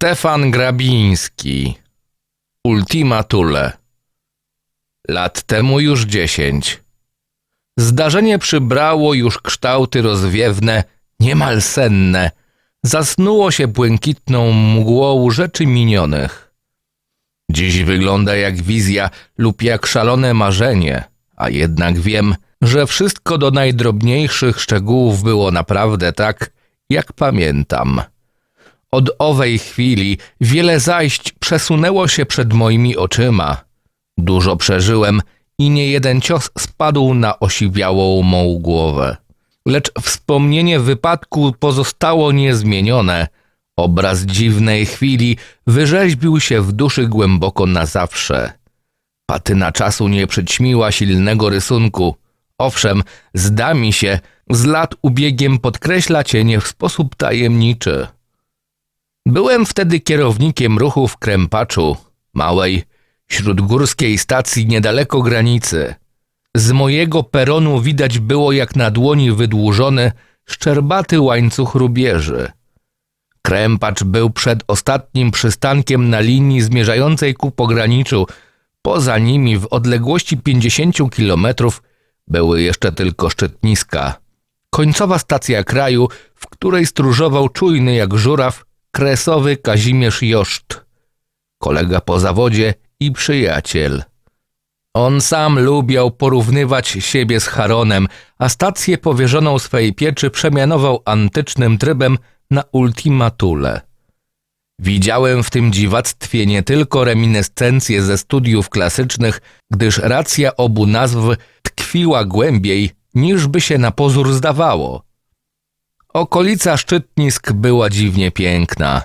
Stefan Grabiński Ultima Thule Lat temu już dziesięć. Zdarzenie przybrało już kształty rozwiewne, niemal senne. Zasnuło się błękitną mgłą rzeczy minionych. Dziś wygląda jak wizja lub jak szalone marzenie, a jednak wiem, że wszystko do najdrobniejszych szczegółów było naprawdę tak, jak pamiętam. Od owej chwili wiele zajść przesunęło się przed moimi oczyma. Dużo przeżyłem i nie jeden cios spadł na osiwiałą mą głowę. Lecz wspomnienie wypadku pozostało niezmienione. Obraz dziwnej chwili wyrzeźbił się w duszy głęboko na zawsze. Patyna czasu nie przyćmiła silnego rysunku. Owszem, zda mi się, z lat ubiegiem podkreśla cienie w sposób tajemniczy. Byłem wtedy kierownikiem ruchu w Krępaczu, małej, śródgórskiej stacji niedaleko granicy. Z mojego peronu widać było jak na dłoni wydłużony, szczerbaty łańcuch rubieży. Krępacz był przed ostatnim przystankiem na linii zmierzającej ku pograniczu. Poza nimi w odległości 50 kilometrów były jeszcze tylko szczytniska. Końcowa stacja kraju, w której stróżował czujny jak żuraw kresowy Kazimierz Joszt, kolega po zawodzie i przyjaciel. On sam lubiał porównywać siebie z Charonem, a stację powierzoną swej pieczy przemianował antycznym trybem na Ultima Thule. Widziałem w tym dziwactwie nie tylko reminiscencje ze studiów klasycznych, gdyż racja obu nazw tkwiła głębiej, niż by się na pozór zdawało. Okolica szczytnisk była dziwnie piękna.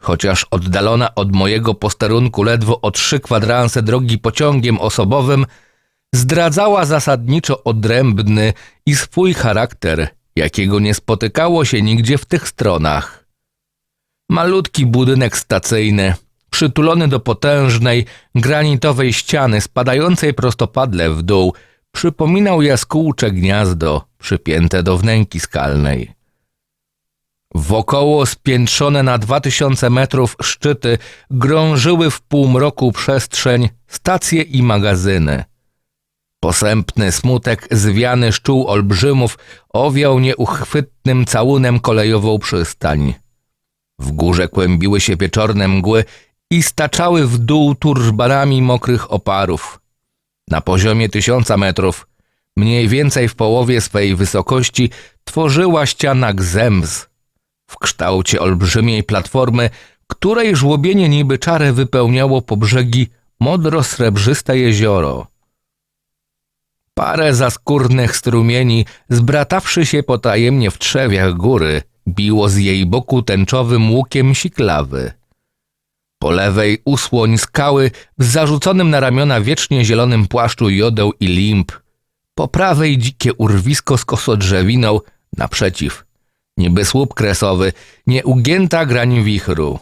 Chociaż oddalona od mojego posterunku ledwo o trzy kwadranse drogi pociągiem osobowym, zdradzała zasadniczo odrębny i swój charakter, jakiego nie spotykało się nigdzie w tych stronach. Malutki budynek stacyjny, przytulony do potężnej, granitowej ściany spadającej prostopadle w dół, przypominał jaskółcze gniazdo przypięte do wnęki skalnej. Wokoło spiętrzone na dwa tysiące metrów szczyty grążyły w półmroku przestrzeń, stacje i magazyny. Posępny smutek zwiany szczół olbrzymów owiał nieuchwytnym całunem kolejową przystań. W górze kłębiły się wieczorne mgły i staczały w dół turbanami mokrych oparów. Na poziomie tysiąca metrów, mniej więcej w połowie swej wysokości, tworzyła ściana gzemz, w kształcie olbrzymiej platformy, której żłobienie niby czarę wypełniało po brzegi modro-srebrzyste jezioro. Parę zaskórnych strumieni, zbratawszy się potajemnie w trzewiach góry, biło z jej boku tęczowym łukiem siklawy. Po lewej usłoń skały w zarzuconym na ramiona wiecznie zielonym płaszczu jodeł i limb. Po prawej dzikie urwisko z kosodrzewiną, naprzeciw niby słup kresowy, nieugięta grań wichru.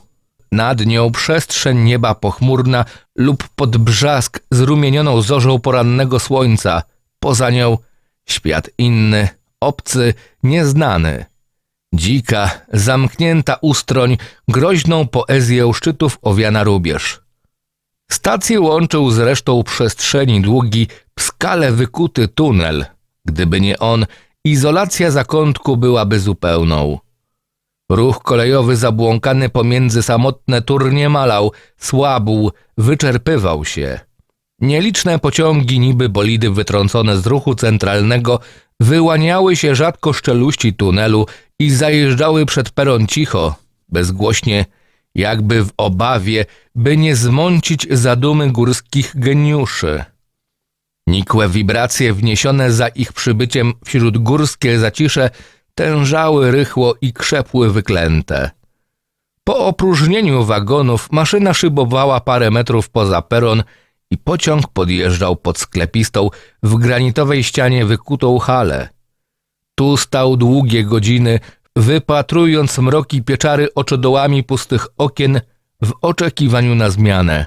Nad nią przestrzeń nieba pochmurna lub pod brzask zrumienioną zorzą porannego słońca. Poza nią świat inny, obcy, nieznany. Dzika, zamknięta ustroń, groźną poezję szczytów owiana rubież. Stację łączył z resztą przestrzeni długi, w skale wykuty tunel. Gdyby nie on, Izolacja zakątku byłaby zupełną. Ruch kolejowy zabłąkany pomiędzy samotne turnie malał, słabł, wyczerpywał się. Nieliczne pociągi, niby bolidy wytrącone z ruchu centralnego, wyłaniały się rzadko szczeluści tunelu i zajeżdżały przed peron cicho, bezgłośnie, jakby w obawie, by nie zmącić zadumy górskich geniuszy. Nikłe wibracje wniesione za ich przybyciem wśród górskie zacisze tężały rychło i krzepły wyklęte. Po opróżnieniu wagonów maszyna szybowała parę metrów poza peron i pociąg podjeżdżał pod sklepistą w granitowej ścianie wykutą halę. Tu stał długie godziny, wypatrując mroki pieczary oczodołami pustych okien w oczekiwaniu na zmianę.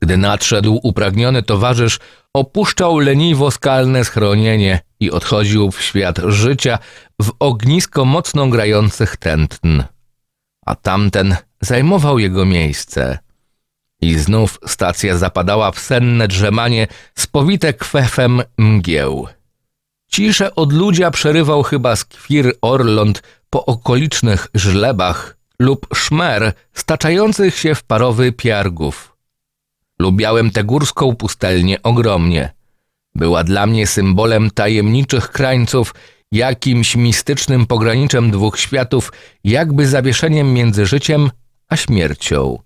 Gdy nadszedł upragniony towarzysz, opuszczał leniwo skalne schronienie i odchodził w świat życia w ognisko mocno grających tętn. a tamten zajmował jego miejsce. I znów stacja zapadała w senne drzemanie spowite kwefem mgieł. Ciszę od ludzia przerywał chyba skwir orląt po okolicznych żlebach lub szmer staczających się w parowy piargów. Lubiałem tę górską pustelnię ogromnie. Była dla mnie symbolem tajemniczych krańców, jakimś mistycznym pograniczem dwóch światów, jakby zawieszeniem między życiem a śmiercią.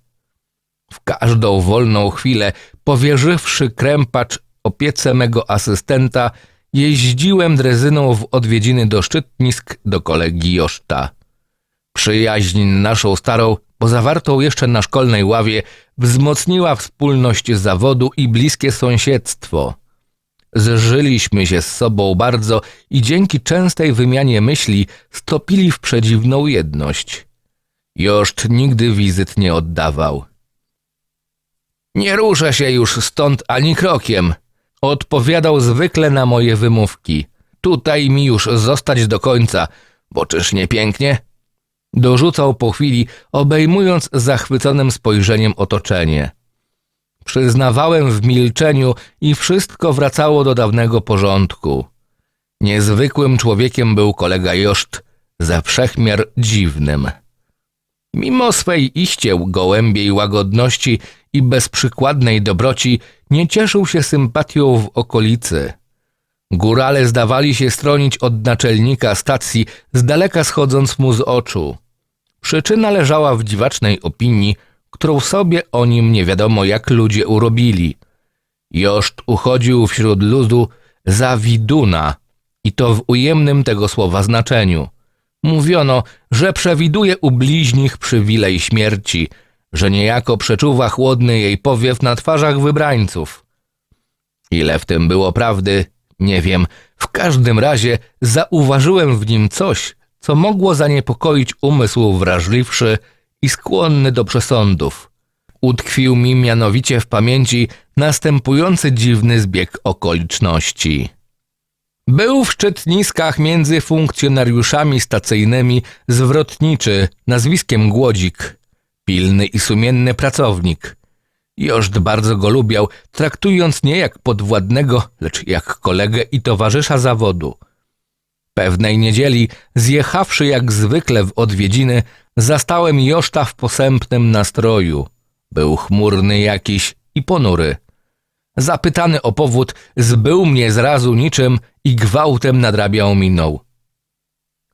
W każdą wolną chwilę, powierzywszy krępacz opiece mego asystenta, jeździłem drezyną w odwiedziny do szczytnisk do kolegi Joszta. Przyjaźń naszą starą, bo zawartą jeszcze na szkolnej ławie, wzmocniła wspólność zawodu i bliskie sąsiedztwo. Zżyliśmy się z sobą bardzo i dzięki częstej wymianie myśli stopili w przedziwną jedność. Joszt nigdy wizyt nie oddawał. Nie ruszę się już stąd ani krokiem, odpowiadał zwykle na moje wymówki. Tutaj mi już zostać do końca, bo czyż nie pięknie? Dorzucał po chwili, obejmując zachwyconym spojrzeniem otoczenie. Przyznawałem w milczeniu i wszystko wracało do dawnego porządku. Niezwykłym człowiekiem był kolega Joszt, za wszechmiar dziwnym. Mimo swej iście gołębiej łagodności i bezprzykładnej dobroci nie cieszył się sympatią w okolicy. Górale zdawali się stronić od naczelnika stacji, z daleka schodząc mu z oczu. Przyczyna leżała w dziwacznej opinii, którą sobie o nim nie wiadomo jak ludzie urobili. Joszt uchodził wśród ludu za widuna i to w ujemnym tego słowa znaczeniu. Mówiono, że przewiduje u bliźnich przywilej śmierci, że niejako przeczuwa chłodny jej powiew na twarzach wybrańców. Ile w tym było prawdy, nie wiem. W każdym razie zauważyłem w nim coś, co mogło zaniepokoić umysł wrażliwszy i skłonny do przesądów. Utkwił mi mianowicie w pamięci następujący dziwny zbieg okoliczności. Był w szczytniskach między funkcjonariuszami stacyjnymi zwrotniczy nazwiskiem Głodzik, pilny i sumienny pracownik. Joszt bardzo go lubiał, traktując nie jak podwładnego, lecz jak kolegę i towarzysza zawodu. Pewnej niedzieli, zjechawszy jak zwykle w odwiedziny, zastałem Joszta w posępnym nastroju. Był chmurny jakiś i ponury. Zapytany o powód, zbył mnie zrazu niczym i gwałtem nadrabiał miną.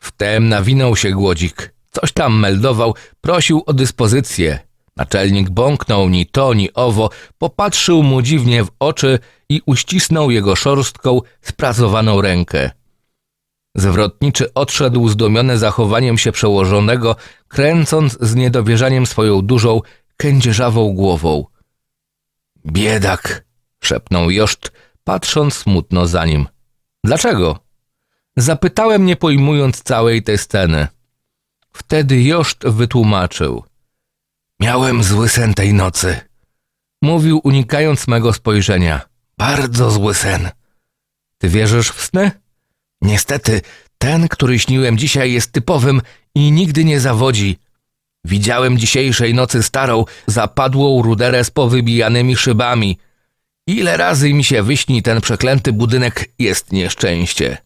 Wtem nawinął się głodzik. Coś tam meldował, prosił o dyspozycję. Naczelnik bąknął ni to, ni owo, popatrzył mu dziwnie w oczy i uścisnął jego szorstką, spracowaną rękę. Zwrotniczy odszedł zdumiony zachowaniem się przełożonego, kręcąc z niedowierzaniem swoją dużą, kędzierzawą głową. Biedak, szepnął Joszt, patrząc smutno za nim. Dlaczego? Zapytałem, nie pojmując całej tej sceny. Wtedy Joszt wytłumaczył. Miałem zły sen tej nocy. Mówił, unikając mego spojrzenia. Bardzo zły sen. Ty wierzysz w sny? Niestety, ten, który śniłem dzisiaj, jest typowym i nigdy nie zawodzi. Widziałem dzisiejszej nocy starą, zapadłą ruderę z powybijanymi szybami. Ile razy mi się wyśni ten przeklęty budynek, jest nieszczęście.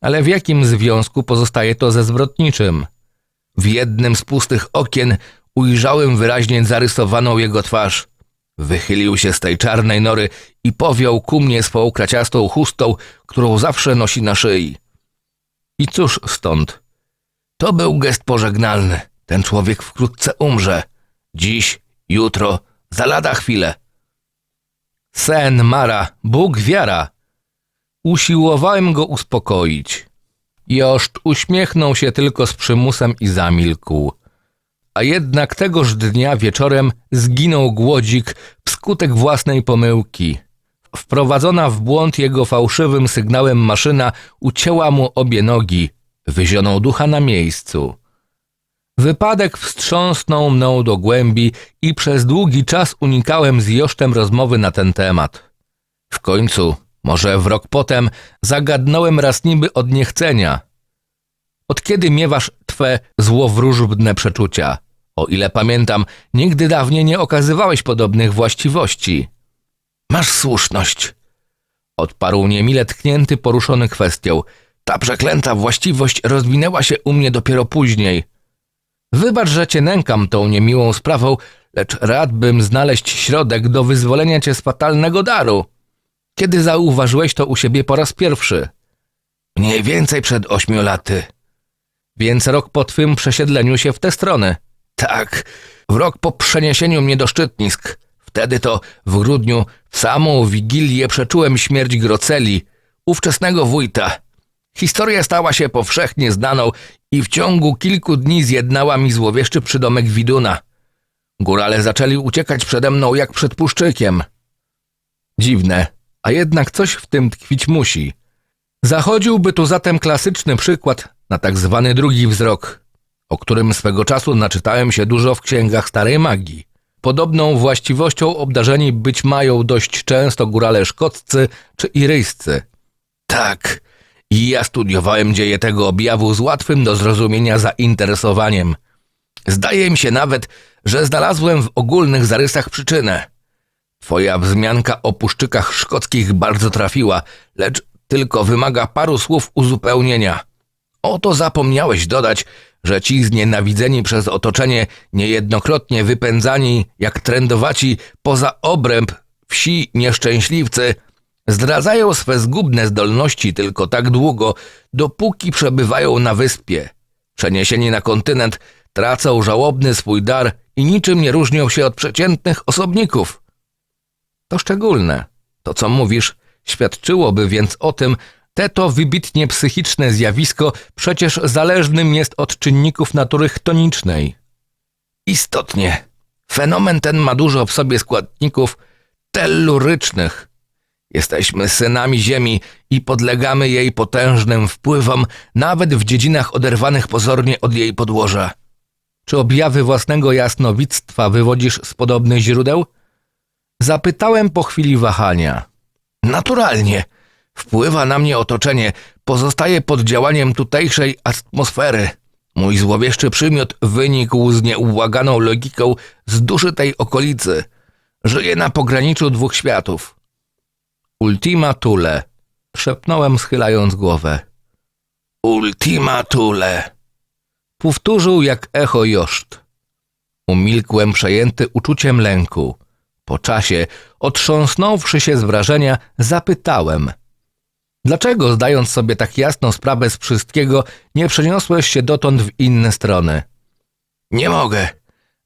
Ale w jakim związku pozostaje to ze zwrotniczym? W jednym z pustych okien ujrzałem wyraźnie zarysowaną jego twarz. Wychylił się z tej czarnej nory i powiął ku mnie swą kraciastą chustą, którą zawsze nosi na szyi. I cóż stąd? To był gest pożegnalny. Ten człowiek wkrótce umrze. Dziś, jutro, za lada chwilę. Sen, Mara, Bóg wiara. Usiłowałem go uspokoić. Joszt uśmiechnął się tylko z przymusem i zamilkł. A jednak tegoż dnia wieczorem zginął głodzik wskutek własnej pomyłki. Wprowadzona w błąd jego fałszywym sygnałem maszyna ucięła mu obie nogi, wyzioną ducha na miejscu. Wypadek wstrząsnął mną do głębi i przez długi czas unikałem z Josztem rozmowy na ten temat. W końcu, może w rok potem, zagadnąłem raz niby od niechcenia. Od kiedy miewasz twe złowróżbne przeczucia. O ile pamiętam, nigdy dawniej nie okazywałeś podobnych właściwości. Masz słuszność, odparł niemile tknięty, poruszony kwestią. Ta przeklęta właściwość rozwinęła się u mnie dopiero później. Wybacz, że cię nękam tą niemiłą sprawą, lecz rad bym znaleźć środek do wyzwolenia cię z fatalnego daru. Kiedy zauważyłeś to u siebie po raz pierwszy? Mniej więcej przed ośmiu laty. Więc rok po twym przesiedleniu się w tę stronę. Tak, w rok po przeniesieniu mnie do Szczytnisk. Wtedy to w grudniu w samą Wigilię przeczułem śmierć Groceli, ówczesnego wójta. Historia stała się powszechnie znaną i w ciągu kilku dni zjednała mi złowieszczy przydomek Widuna. Górale zaczęli uciekać przede mną jak przed puszczykiem. Dziwne, a jednak coś w tym tkwić musi. Zachodziłby tu zatem klasyczny przykład na tak zwany drugi wzrok, o którym swego czasu naczytałem się dużo w księgach starej magii. Podobną właściwością obdarzeni być mają dość często górale szkoccy czy iryjscy. Tak, i ja studiowałem dzieje tego objawu z łatwym do zrozumienia zainteresowaniem. Zdaje mi się nawet, że znalazłem w ogólnych zarysach przyczynę. Twoja wzmianka o puszczykach szkockich bardzo trafiła, lecz tylko wymaga paru słów uzupełnienia. Oto zapomniałeś dodać, że ci znienawidzeni przez otoczenie, niejednokrotnie wypędzani jak trędowaci poza obręb wsi nieszczęśliwcy, zdradzają swe zgubne zdolności tylko tak długo, dopóki przebywają na wyspie. Przeniesieni na kontynent tracą żałobny swój dar i niczym nie różnią się od przeciętnych osobników. To szczególne. To, co mówisz, świadczyłoby więc o tym, te to wybitnie psychiczne zjawisko przecież zależnym jest od czynników natury chtonicznej. Istotnie, fenomen ten ma dużo w sobie składników tellurycznych. Jesteśmy synami Ziemi i podlegamy jej potężnym wpływom, nawet w dziedzinach oderwanych pozornie od jej podłoża. Czy objawy własnego jasnowictwa wywodzisz z podobnych źródeł? Zapytałem po chwili wahania. Naturalnie. Wpływa na mnie otoczenie, pozostaje pod działaniem tutejszej atmosfery. Mój złowieszczy przymiot wynikł z nieubłaganą logiką z duszy tej okolicy. Żyję na pograniczu dwóch światów. Ultima Thule, szepnąłem schylając głowę. Ultima Thule, powtórzył jak echo Joszt. Umilkłem przejęty uczuciem lęku. Po czasie, otrząsnąwszy się z wrażenia, zapytałem – Dlaczego, zdając sobie tak jasną sprawę z wszystkiego, nie przeniosłeś się dotąd w inne strony? Nie mogę.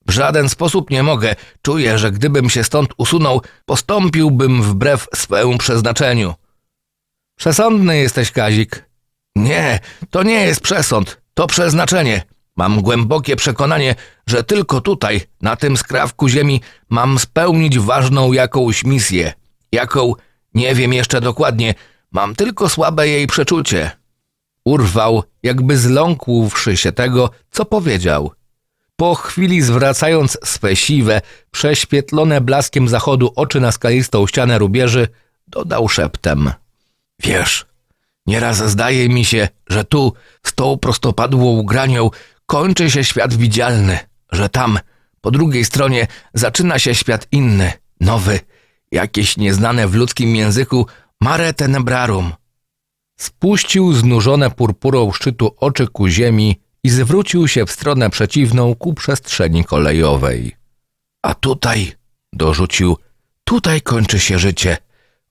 W żaden sposób nie mogę. Czuję, że gdybym się stąd usunął, postąpiłbym wbrew swemu przeznaczeniu. Przesądny jesteś, Kazik. Nie, to nie jest przesąd, to przeznaczenie. Mam głębokie przekonanie, że tylko tutaj, na tym skrawku ziemi, mam spełnić ważną jakąś misję. Jaką, nie wiem jeszcze dokładnie, Mam tylko słabe jej przeczucie. Urwał, jakby zląkłszy się tego, co powiedział. Po chwili zwracając swe siwe, prześwietlone blaskiem zachodu oczy na skalistą ścianę rubieży, dodał szeptem. Wiesz, nieraz zdaje mi się, że tu, z tą prostopadłą granią, kończy się świat widzialny, że tam, po drugiej stronie, zaczyna się świat inny, nowy, jakieś nieznane w ludzkim języku Mare tenebrarum. Spuścił znużone purpurą szczytu oczy ku ziemi i zwrócił się w stronę przeciwną ku przestrzeni kolejowej. A tutaj, dorzucił, tutaj kończy się życie.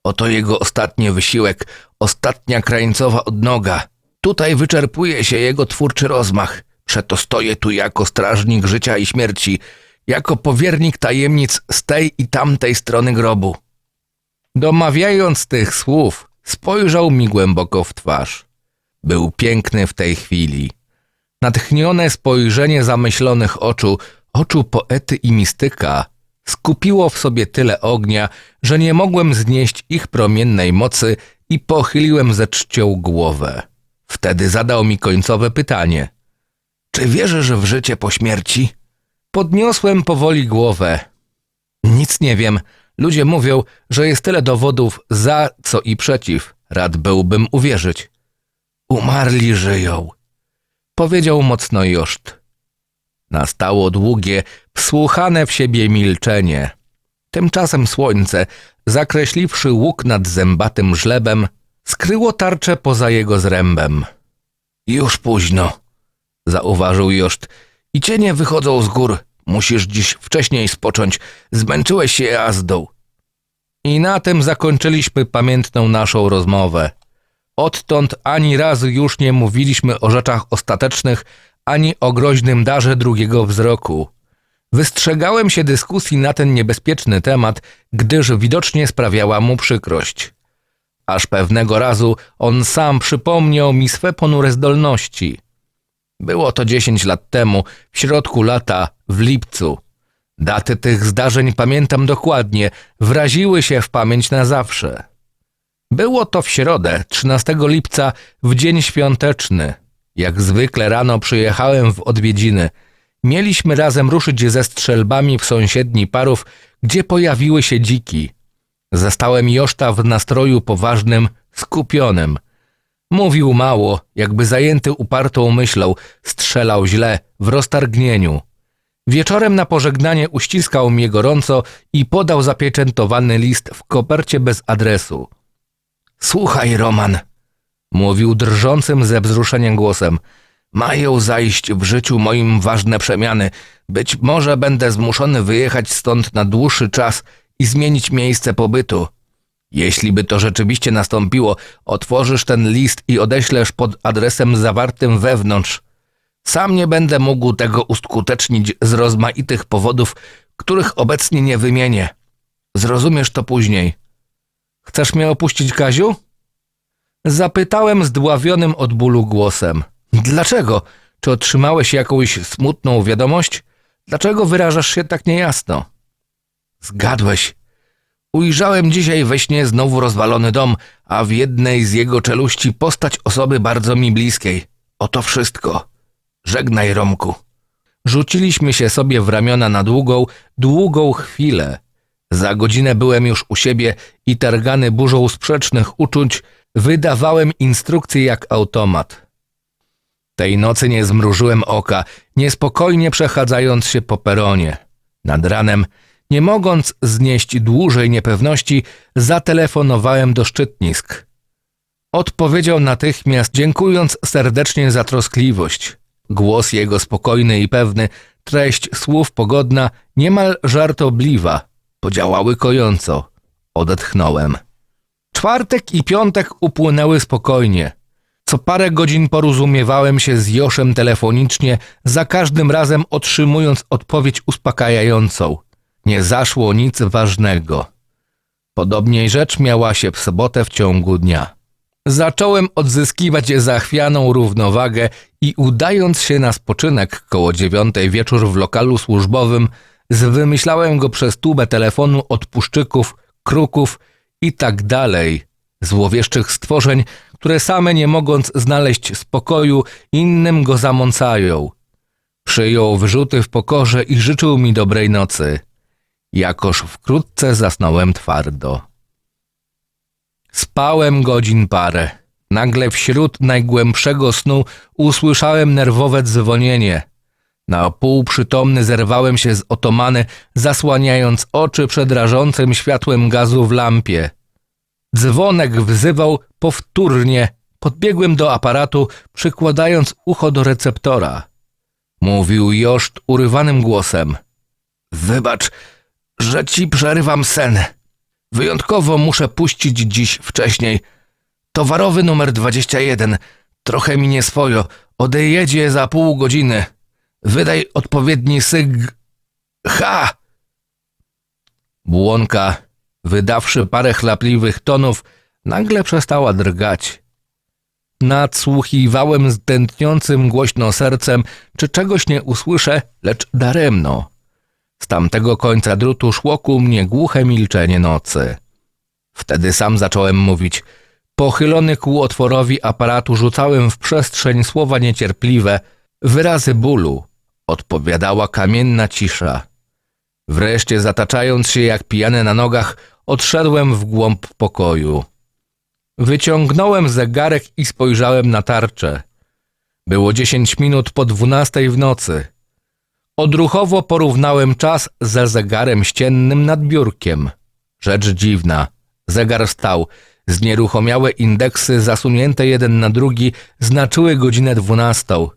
Oto jego ostatni wysiłek, ostatnia krańcowa odnoga. Tutaj wyczerpuje się jego twórczy rozmach. Przeto stoję tu jako strażnik życia i śmierci, jako powiernik tajemnic z tej i tamtej strony grobu. Domawiając tych słów, spojrzał mi głęboko w twarz. Był piękny w tej chwili. Natchnione spojrzenie zamyślonych oczu, oczu poety i mistyka, skupiło w sobie tyle ognia, że nie mogłem znieść ich promiennej mocy i pochyliłem ze czcią głowę. Wtedy zadał mi końcowe pytanie. Czy wierzysz w życie po śmierci? Podniosłem powoli głowę. Nic nie wiem, Ludzie mówią, że jest tyle dowodów za, co i przeciw. Rad byłbym uwierzyć. Umarli żyją. odpowiedział mocno Joszt. Nastało długie, wsłuchane w siebie milczenie. Tymczasem słońce, zakreśliwszy łuk nad zębatym żlebem, skryło tarczę poza jego zrębem. Już późno, zauważył Joszt. I cienie wychodzą z gór. Musisz dziś wcześniej spocząć. Zmęczyłeś się jazdą. I na tym zakończyliśmy pamiętną naszą rozmowę. Odtąd ani razu już nie mówiliśmy o rzeczach ostatecznych, ani o groźnym darze drugiego wzroku. Wystrzegałem się dyskusji na ten niebezpieczny temat, gdyż widocznie sprawiała mu przykrość. Aż pewnego razu on sam przypomniał mi swe ponure zdolności. Było to dziesięć lat temu, w środku lata, w lipcu. Daty tych zdarzeń pamiętam dokładnie, wraziły się w pamięć na zawsze. Było to w środę, 13 lipca, w dzień świąteczny. Jak zwykle rano przyjechałem w odwiedziny. Mieliśmy razem ruszyć ze strzelbami w sąsiedni parów, gdzie pojawiły się dziki. Zastałem Joszta w nastroju poważnym, skupionym. Mówił mało, jakby zajęty upartą myślą, strzelał źle, w roztargnieniu. Wieczorem na pożegnanie uściskał mnie gorąco i podał zapieczętowany list w kopercie bez adresu. Słuchaj, Roman, mówił drżącym ze wzruszeniem głosem. Mają zajść w życiu moim ważne przemiany. Być może będę zmuszony wyjechać stąd na dłuższy czas i zmienić miejsce pobytu. Jeśli by to rzeczywiście nastąpiło, otworzysz ten list i odeślesz pod adresem zawartym wewnątrz. Sam nie będę mógł tego uskutecznić z rozmaitych powodów, których obecnie nie wymienię. Zrozumiesz to później. Chcesz mnie opuścić, Kaziu? Zapytałem zdławionym od bólu głosem. Dlaczego? Czy otrzymałeś jakąś smutną wiadomość? Dlaczego wyrażasz się tak niejasno? Zgadłeś. Ujrzałem dzisiaj we śnie znowu rozwalony dom, a w jednej z jego czeluści postać osoby bardzo mi bliskiej. Oto wszystko. Żegnaj, Romku. Rzuciliśmy się sobie w ramiona na długą, długą chwilę. Za godzinę byłem już u siebie i targany burzą sprzecznych uczuć, wydawałem instrukcje jak automat. Tej nocy nie zmrużyłem oka, niespokojnie przechadzając się po peronie. Nad ranem, nie mogąc znieść dłużej niepewności, zatelefonowałem do szczytnisk. Odpowiedział natychmiast, dziękując serdecznie za troskliwość. Głos jego spokojny i pewny, treść słów pogodna, niemal żartobliwa, podziałały kojąco. Odetchnąłem. Czwartek i piątek upłynęły spokojnie. Co parę godzin porozumiewałem się z Joszem telefonicznie, za każdym razem otrzymując odpowiedź uspokajającą. Nie zaszło nic ważnego. Podobniej rzecz miała się w sobotę w ciągu dnia. Zacząłem odzyskiwać zachwianą równowagę i udając się na spoczynek koło dziewiątej wieczór w lokalu służbowym, zwymyślałem go przez tubę telefonu od puszczyków, kruków i tak dalej, złowieszczych stworzeń, które same nie mogąc znaleźć spokoju, innym go zamącają. Przyjął wyrzuty w pokorze i życzył mi dobrej nocy. Jakoż wkrótce zasnąłem twardo. Spałem godzin parę. Nagle wśród najgłębszego snu usłyszałem nerwowe dzwonienie. Na pół przytomny zerwałem się z otomany, zasłaniając oczy przed rażącym światłem gazu w lampie. Dzwonek wzywał powtórnie. Podbiegłem do aparatu, przykładając ucho do receptora. Mówił Joszt urywanym głosem. Wybacz, że ci przerywam sen. Wyjątkowo muszę puścić dziś wcześniej. Towarowy numer 21. Trochę mi nieswojo. Odejedzie za pół godziny. Wydaj odpowiedni syg... Ha! Błonka, wydawszy parę chlapliwych tonów, nagle przestała drgać. Nadsłuchiwałem z tętniącym głośno sercem, czy czegoś nie usłyszę, lecz daremno. Z tamtego końca drutu szło ku mnie głuche milczenie nocy. Wtedy sam zacząłem mówić. Pochylony ku otworowi aparatu rzucałem w przestrzeń słowa niecierpliwe, wyrazy bólu. Odpowiadała kamienna cisza. Wreszcie zataczając się jak pijany na nogach, odszedłem w głąb pokoju. Wyciągnąłem zegarek i spojrzałem na tarczę. Było 10 minut po 12 w nocy. Odruchowo porównałem czas ze zegarem ściennym nad biurkiem. Rzecz dziwna. Zegar stał. Znieruchomiałe indeksy zasunięte jeden na drugi znaczyły godzinę dwunastą.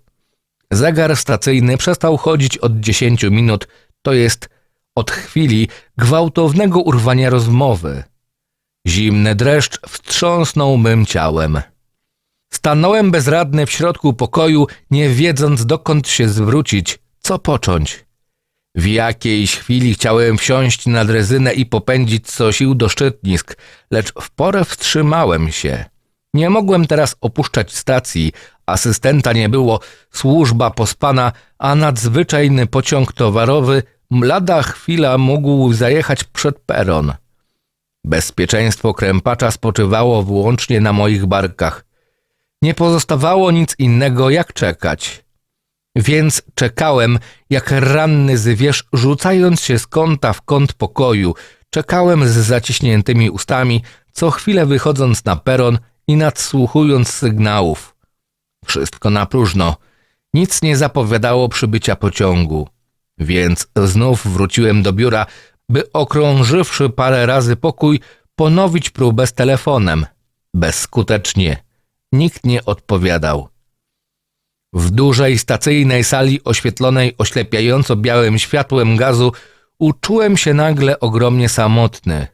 Zegar stacyjny przestał chodzić od 10 minut, to jest od chwili gwałtownego urwania rozmowy. Zimny dreszcz wstrząsnął mym ciałem. Stanąłem bezradny w środku pokoju, nie wiedząc dokąd się zwrócić, co począć. W jakiejś chwili chciałem wsiąść na drezynę i popędzić co sił do szczytnisk, lecz w porę wstrzymałem się. Nie mogłem teraz opuszczać stacji, asystenta nie było, służba pospana, a nadzwyczajny pociąg towarowy lada chwila mógł zajechać przed peron. Bezpieczeństwo krępacza spoczywało wyłącznie na moich barkach. Nie pozostawało nic innego jak czekać. Więc czekałem, jak ranny zwierz, rzucając się z kąta w kąt pokoju. Czekałem z zaciśniętymi ustami, co chwilę wychodząc na peron i nadsłuchując sygnałów. Wszystko na próżno. Nic nie zapowiadało przybycia pociągu. Więc znów wróciłem do biura, by okrążywszy parę razy pokój, ponowić próbę z telefonem. Bezskutecznie. Nikt nie odpowiadał. W dużej stacyjnej sali oświetlonej oślepiająco białym światłem gazu uczułem się nagle ogromnie samotny.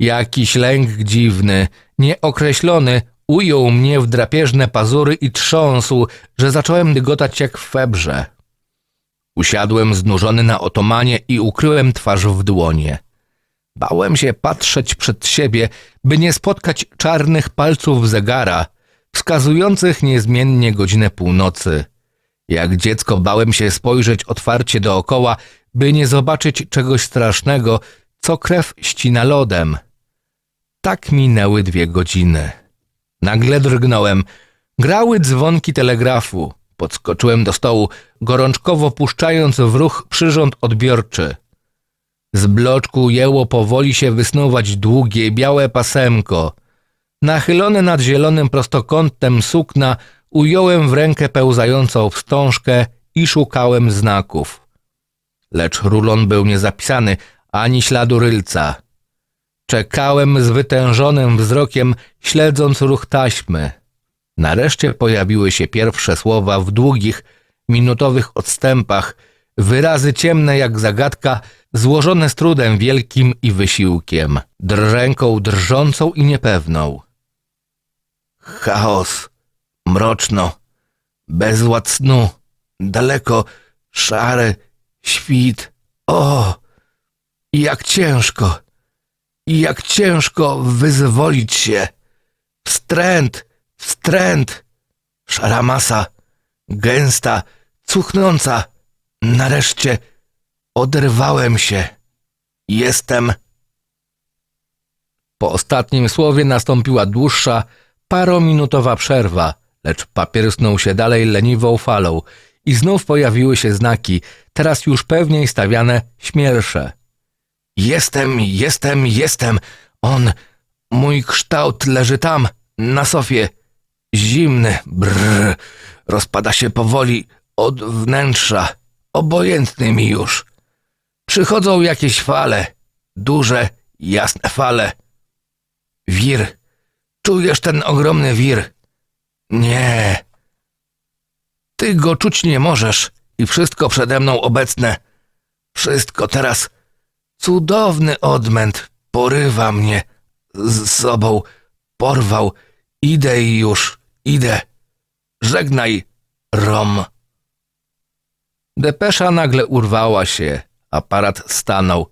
Jakiś lęk dziwny, nieokreślony ujął mnie w drapieżne pazury i trząsł, że zacząłem dygotać jak w febrze. Usiadłem znużony na otomanie i ukryłem twarz w dłonie. Bałem się patrzeć przed siebie, by nie spotkać czarnych palców zegara, wskazujących niezmiennie godzinę północy. Jak dziecko bałem się spojrzeć otwarcie dookoła, by nie zobaczyć czegoś strasznego, co krew ścina lodem. Tak minęły dwie godziny. Nagle drgnąłem. Grały dzwonki telegrafu. Podskoczyłem do stołu, gorączkowo puszczając w ruch przyrząd odbiorczy. Z bloczku jęło powoli się wysnuwać długie, białe pasemko. Nachylone nad zielonym prostokątem sukna, ująłem w rękę pełzającą wstążkę i szukałem znaków. Lecz rulon był niezapisany, ani śladu rylca. Czekałem z wytężonym wzrokiem, śledząc ruch taśmy. Nareszcie pojawiły się pierwsze słowa w długich, minutowych odstępach, wyrazy ciemne jak zagadka, złożone z trudem wielkim i wysiłkiem, drżęką drżącą i niepewną. Chaos, mroczno, bezład snu, daleko, szary, świt. O, jak ciężko, jak ciężko wyzwolić się. Wstręt, wstręt, szara masa, gęsta, cuchnąca. Nareszcie oderwałem się. Jestem. Po ostatnim słowie nastąpiła dłuższa, parominutowa przerwa, lecz papier snuł się dalej leniwą falą i znów pojawiły się znaki, teraz już pewniej stawiane śmielsze. Jestem, jestem, jestem. On, mój kształt leży tam, na sofie. Zimny, brrr, rozpada się powoli od wnętrza. Obojętny mi już. Przychodzą jakieś fale, duże, jasne fale. Wir, czujesz ten ogromny wir? Nie. Ty go czuć nie możesz i wszystko przede mną obecne. Wszystko teraz. Cudowny odmęt porywa mnie z sobą, porwał. Idę już, idę. Żegnaj, Rom. Depesza nagle urwała się. Aparat stanął.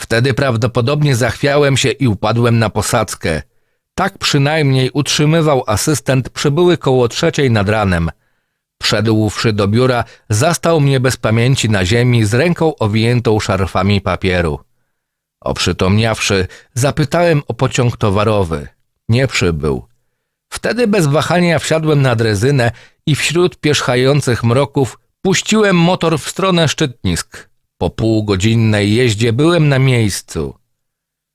Wtedy prawdopodobnie zachwiałem się i upadłem na posadzkę. Tak przynajmniej utrzymywał asystent przybyły koło trzeciej nad ranem. Wszedłszy do biura, zastał mnie bez pamięci na ziemi z ręką owiniętą szarfami papieru. Oprzytomniawszy, zapytałem o pociąg towarowy. Nie przybył. Wtedy bez wahania wsiadłem na drezynę i wśród pierzchających mroków puściłem motor w stronę szczytnisk. Po półgodzinnej jeździe byłem na miejscu.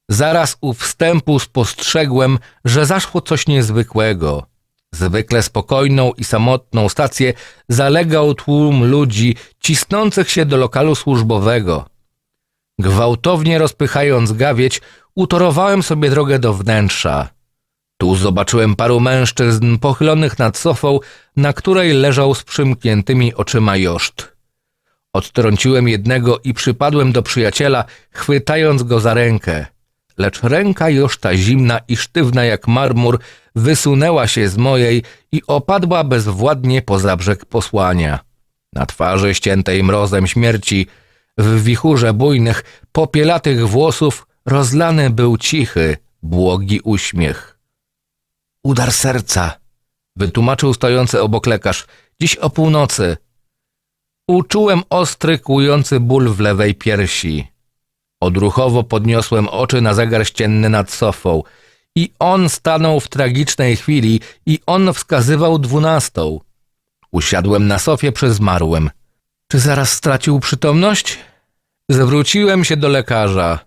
Zaraz u wstępu spostrzegłem, że zaszło coś niezwykłego. Zwykle spokojną i samotną stację zalegał tłum ludzi cisnących się do lokalu służbowego. Gwałtownie rozpychając gawieć, utorowałem sobie drogę do wnętrza. Tu zobaczyłem paru mężczyzn pochylonych nad sofą, na której leżał z przymkniętymi oczyma Joszt. Odtrąciłem jednego i przypadłem do przyjaciela, chwytając go za rękę. Lecz ręka Joszta zimna i sztywna jak marmur wysunęła się z mojej i opadła bezwładnie poza brzeg posłania. Na twarzy ściętej mrozem śmierci, w wichurze bujnych, popielatych włosów rozlany był cichy, błogi uśmiech. Udar serca, wytłumaczył stojący obok lekarz, dziś o północy. Uczułem ostry, kłujący ból w lewej piersi. Odruchowo podniosłem oczy na zegar ścienny nad sofą. I on stanął w tragicznej chwili i on wskazywał dwunastą. Usiadłem na sofie przy zmarłym. Czy zaraz stracił przytomność? Zwróciłem się do lekarza.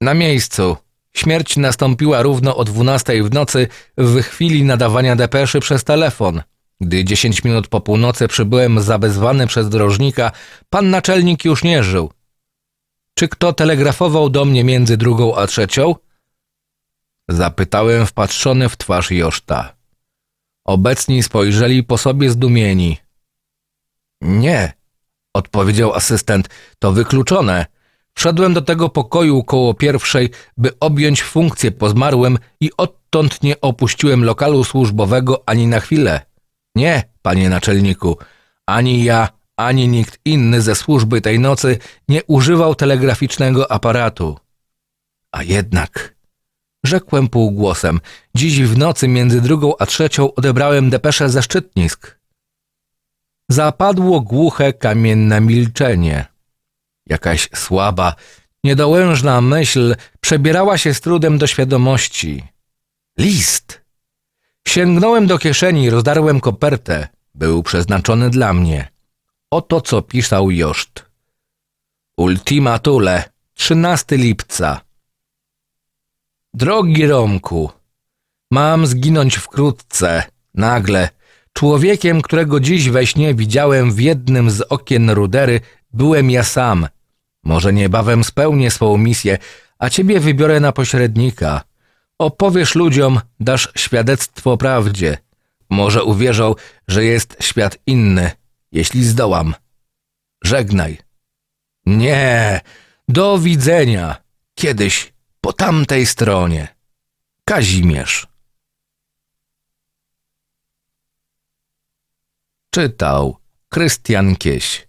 Na miejscu. Śmierć nastąpiła równo o dwunastej w nocy w chwili nadawania depeszy przez telefon. Gdy dziesięć minut po północy przybyłem zawezwany przez drożnika, pan naczelnik już nie żył. Czy kto telegrafował do mnie między drugą a trzecią? Zapytałem wpatrzony w twarz Joszta. Obecni spojrzeli po sobie zdumieni. Nie, odpowiedział asystent, to wykluczone. Wszedłem do tego pokoju koło pierwszej, by objąć funkcję po zmarłym i odtąd nie opuściłem lokalu służbowego ani na chwilę. Nie, panie naczelniku, ani ja, ani nikt inny ze służby tej nocy nie używał telegraficznego aparatu. A jednak, rzekłem półgłosem, dziś w nocy między drugą a trzecią odebrałem depeszę ze szczytnisk. Zapadło głuche, kamienne milczenie. Jakaś słaba, niedołężna myśl przebierała się z trudem do świadomości. List! Sięgnąłem do kieszeni, rozdarłem kopertę. Był przeznaczony dla mnie. Oto co pisał Joszt. Ultima Thule, 13 lipca. Drogi Romku, mam zginąć wkrótce, nagle. Człowiekiem, którego dziś we śnie widziałem w jednym z okien rudery, byłem ja sam. Może niebawem spełnię swą misję, a ciebie wybiorę na pośrednika. Opowiesz ludziom, dasz świadectwo prawdzie. Może uwierzą, że jest świat inny, jeśli zdołam. Żegnaj. Nie, do widzenia. Kiedyś po tamtej stronie. Kazimierz. Czytał Krystian Kieś.